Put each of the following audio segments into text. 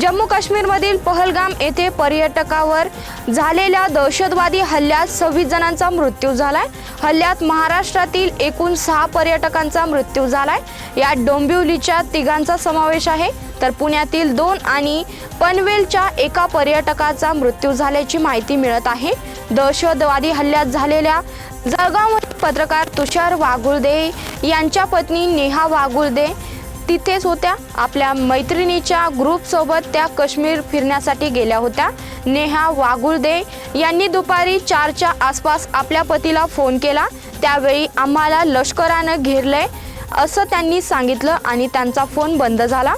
जम्मू काश्मीरमधील पहलगाम येथे पर्यटकावर झालेल्या दहशतवादी हल्ल्यात सव्वीस जणांचा मृत्यू झालाय. हल्ल्यात महाराष्ट्रातील एकूण सहा पर्यटकांचा मृत्यू झालाय. यात डोंबिवलीच्या तिघांचा समावेश आहे. तर पुण्यातील दोन आणि पनवेलच्या एका पर्यटकाचा मृत्यू झाल्याची माहिती मिळत आहे. दहशतवादी हल्ल्यात झालेल्या जळगावमधील पत्रकार तुषार वागुळदे यांच्या पत्नी नेहा वागुळदे तिथेच होत्या. आपल्या मैत्रिणीच्या ग्रुपसोबत त्या काश्मीर फिरण्यासाठी गेल्या होत्या. नेहा वागुळदे यांनी दुपारी चारच्या आसपास आपल्या पतीला फोन केला. त्यावेळी आम्हाला लष्करानं घेरलंय असं त्यांनी सांगितलं आणि त्यांचा फोन बंद झाला.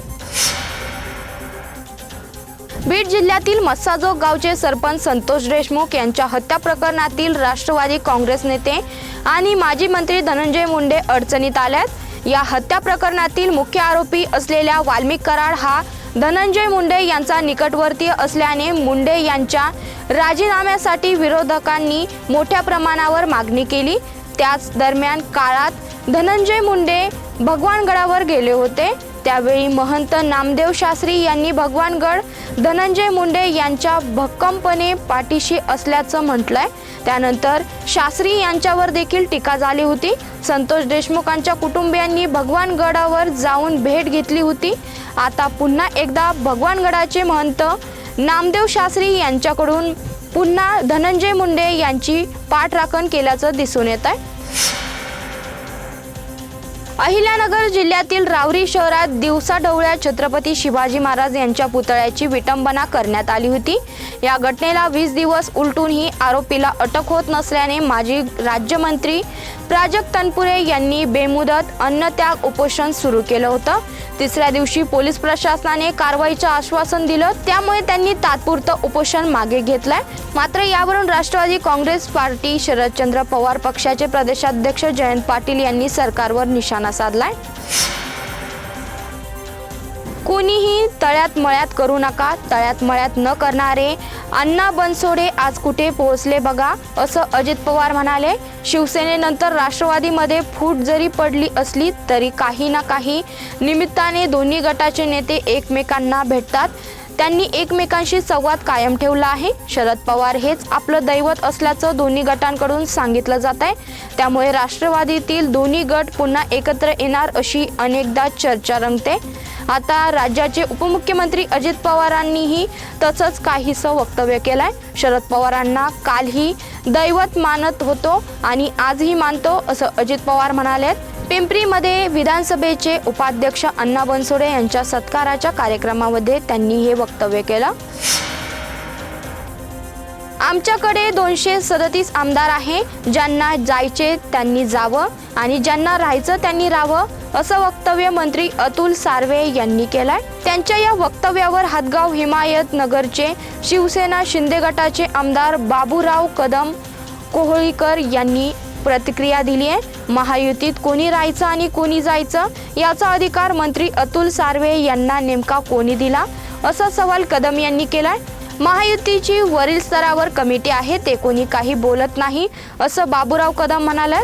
बीड जिल्ह्यातील मस्साजोग गावचे सरपंच संतोष देशमुख यांच्या हत्या प्रकरणातील राष्ट्रवादी काँग्रेस नेते आणि माजी मंत्री धनंजय मुंडे अडचणीत आल्यात. या हत्या प्रकरणातील मुख्य आरोपी असलेल्या वाल्मिक कराड हा धनंजय मुंडे यांचा निकटवर्तीय असल्याने मुंडे यांच्या राजीनाम्यासाठी विरोधकांनी मोठ्या प्रमाणावर मागणी केली. त्याच दरम्यान काळात धनंजय मुंडे भगवानगडावर गेले होते. त्यावेळी महंत नामदेव शास्त्री यांनी भगवानगड धनंजय मुंडे यांच्या भक्कमपणे पाठीशी असल्याचं म्हटलंय. त्यानंतर शास्त्री यांच्यावर देखील टीका झाली होती. संतोष देशमुखांच्या कुटुंबियांनी भगवानगडावर जाऊन भेट घेतली होती. आता पुन्हा एकदा भगवानगडाचे महंत नामदेव शास्त्री यांच्याकडून पुन्हा धनंजय मुंडे यांची पाठराखण केल्याचं दिसून येत आहे अहिल्यानगर जिल्ह्यातील रावरी शहरात दिवसाढवळ्या छत्रपती शिवाजी महाराज यांच्या पुतळ्याची विटंबना करण्यात आली होती. या घटनेला वीस दिवस उलटूनही आरोपीला अटक होत नसल्याने माजी राज्यमंत्री प्राजक्त तनपुरे यांनी बेमुदत अन्नत्याग उपोषण सुरू केलं होतं. तिसऱ्या दिवशी पोलीस प्रशासनाने कारवाईचं आश्वासन दिलं. त्यामुळे त्यांनी तात्पुरतं उपोषण मागे घेतलंय. मात्र यावरून राष्ट्रवादी काँग्रेस पार्टी शरदचंद्र पवार पक्षाचे प्रदेशाध्यक्ष जयंत पाटील यांनी सरकारवर निशाणा साधलाय. कोणीही तळ्यात मळ्यात करू नका तळ्यात मळ्यात न करणारे अण्णा बनसोडे आज कुठे पोहोचले बघा असं अजित पवार म्हणाले. शिवसेनेनंतर राष्ट्रवादीमध्ये फूट जरी पडली असली तरी काही ना काही निमित्ताने दोन्ही गटाचे नेते एकमेकांना भेटतात. त्यांनी एकमेकांशी संवाद कायम ठेवला आहे. शरद पवार हेच आपलं दैवत असल्याचं दोन्ही गटांकडून सांगितलं जात आहे त्यामुळे राष्ट्रवादीतील दोन्ही गट पुन्हा एकत्र येणार अशी अनेकदा चर्चा रंगते. आता राज्याचे उपमुख्यमंत्री अजित पवारांनीही तसंच काहीसं वक्तव्य केलंय. शरद पवारांना कालही दैवत मानत होतो आणि आजही मानतो असं अजित पवार म्हणाले पिंपरीमध्ये विधानसभेचे उपाध्यक्ष अण्णा बनसोडे यांच्या सत्काराच्या कार्यक्रमामध्ये त्यांनी हे वक्तव्य केलं. आमच्याकडे दोनशे सदतीस आमदार आहे ज्यांना जायचे त्यांनी जावं आणि ज्यांना राहायचं त्यांनी राहावं. असं वक्तव्य मंत्री अतुल सार्वे यांनी केलंय. त्यांच्या या वक्तव्यावर हातगाव हिमायत नगरचे शिवसेना शिंदे गटाचे आमदार बाबूराव कदम कोहळीकर यांनी प्रतिक्रिया दिली आहे महायुतीत कोणी राहायचं आणि कोणी जायचं याचा अधिकार मंत्री अतुल सार्वे यांना नेमका कोणी दिला? असा सवाल कदम यांनी केलाय. महायुतीची वरील स्तरावर कमिटी आहे ते कोणी काही बोलत नाही असं बाबूराव कदम म्हणाले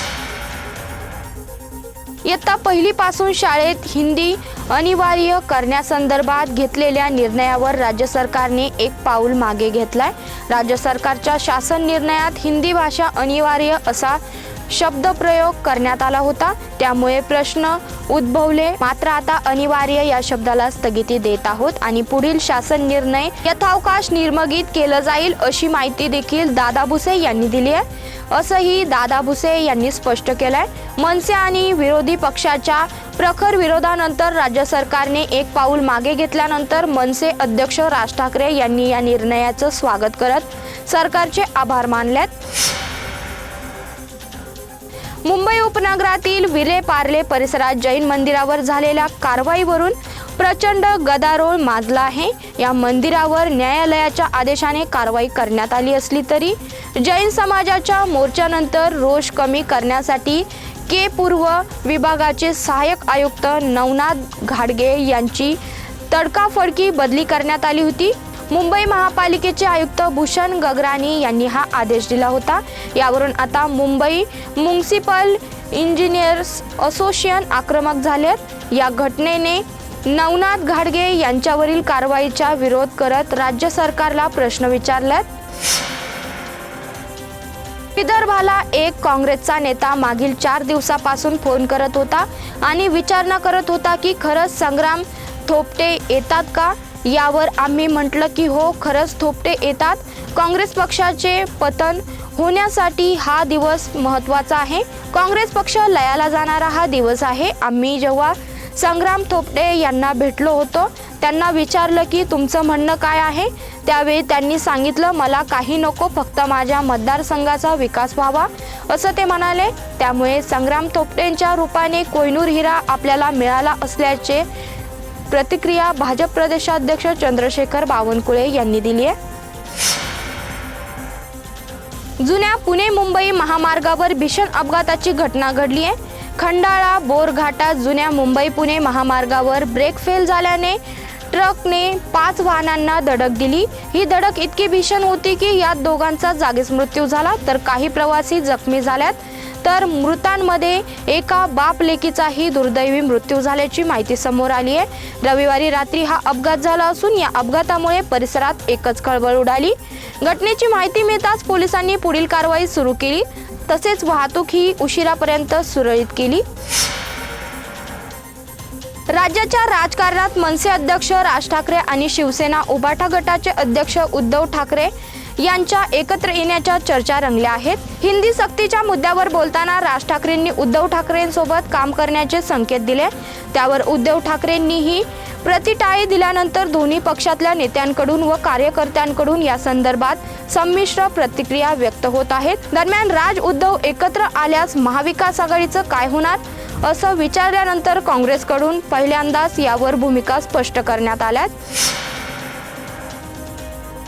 इयत्ता पहिलीपासून शाळेत हिंदी अनिवार्य करण्यासंदर्भात घेतलेल्या निर्णयावर राज्य सरकारने एक पाऊल मागे घेतलाय. राज्य सरकारच्या शासन निर्णयात हिंदी भाषा अनिवार्य असा शब्दप्रयोग करण्यात आला होता. त्यामुळे प्रश्न उद्भवले. मात्र आता अनिवार्य या शब्दाला स्थगिती देत आहोत आणि पुढील शासन निर्णय यथावकाश निर्मगित केलं जाईल अशी माहिती देखील दादा भुसे यांनी दिली आहे. असंही दादा भुसे यांनी स्पष्ट केलंय. मनसे आणि विरोधी पक्षाच्या प्रखर विरोधानंतर राज्य सरकारने एक पाऊल मागे घेतल्यानंतर मनसे अध्यक्ष राज ठाकरे यांनी या निर्णयाचं स्वागत करत सरकारचे आभार मानलेत. मुंबई उपनगरातील विले पार्ले परिसरात जैन मंदिरावर झालेल्या कारवाईवरून प्रचंड गदारोळ माजला आहे. या मंदिरावर न्यायालयाच्या आदेशाने कारवाई करण्यात आली असली तरी जैन समाजाच्या मोर्चानंतर रोष कमी करण्यासाठी के पूर्व विभागाचे सहाय्यक आयुक्त नवनाथ घाडगे यांची तडकाफडकी बदली करण्यात आली होती. मुंबई महापालिकेचे आयुक्त भूषण गगराणी यांनी हा आदेश दिला होता. यावरून आता मुंबई म्युन्सिपल इंजिनियर्स असोसिएशन आक्रमक झालेत. या घटनेने नवनाथ घाडगे यांच्यावरील कारवाईचा विरोध करत राज्य सरकारला प्रश्न विचारलात. विदर्भाला एक काँग्रेसचा नेता मागील चार दिवसापासून फोन करत होता आणि विचारणा करत होता की खरंच संग्राम थोपटे येतात का? यावर आम्ही म्हटलं की हो खरंच थोपटे येतात. काँग्रेस पक्षाचे पतन होण्यासाठी हा दिवस महत्त्वाचा आहे. काँग्रेस पक्ष लयाला जाणारा हा दिवस आहे. आम्ही जेव्हा संग्राम थोपटे यांना भेटलो होतो त्यांना विचारलं की तुमचं म्हणणं काय आहे? त्यावेळी त्यांनी सांगितलं मला काही नको फक्त माझ्या मतदारसंघाचा विकास व्हावा. असं ते म्हणाले. त्यामुळे संग्राम थोपटेंच्या रूपाने कोयनूर हिरा आपल्याला मिळाला असल्याचे प्रतिक्रिया भाजप प्रदेशाध्यक्ष चंद्रशेखर बावनकुळे यांनी दिली आहे. जुन्या पुणे मुंबई महामार्गावर भीषण अपघाताची घटना घडली आहे. खंडाळा बोरघाटात जुन्या मुंबई पुणे महामार्गावर ब्रेक फेल झाल्याने ट्रकने पाच वाहनांना धडक दिली. ही धडक इतकी भीषण होती की यात दोघांचा जागीच मृत्यू झाला तर काही प्रवासी जखमी झाल्यात. तर मृतांमध्ये एका बाप लेकीचाही दुर्दैवी मृत्यू झाल्याची माहिती समोर आली आहे. रविवारी रात्री हा अपघात झाला असून या अपघातामुळे परिसरात एकच खळबळ उडाली. घटनेची माहिती मिळताच पोलिसांनी पुढील कारवाई सुरू केली. तसेच वाहतूक ही उशिरापर्यंत सुरळीत केली. राज्याच्या राजकारणात मनसे अध्यक्ष राज ठाकरे आणि शिवसेना उबाठा गटाचे अध्यक्ष उद्धव ठाकरे यांच्या एकत्र येण्याच्या चर्चा रंगल्या आहेत. हिंदी सक्तीच्या मुद्द्यावर बोलताना राज ठाकरेंनी उद्धव ठाकरेंसोबत काम करण्याचे संकेत दिले. त्यावर उद्धव ठाकरेंनीही प्रतिटाळी दिल्यानंतर दोन्ही पक्षातल्या नेत्यांकडून व कार्यकर्त्यांकडून या संदर्भात संमिश्र प्रतिक्रिया व्यक्त होत आहेत. दरम्यान राज उद्धव एकत्र आल्यास महाविकास आघाडीचं काय होणार? असं विचारल्यानंतर काँग्रेसकडून पहिल्यांदाच यावर भूमिका स्पष्ट करण्यात आल्यात.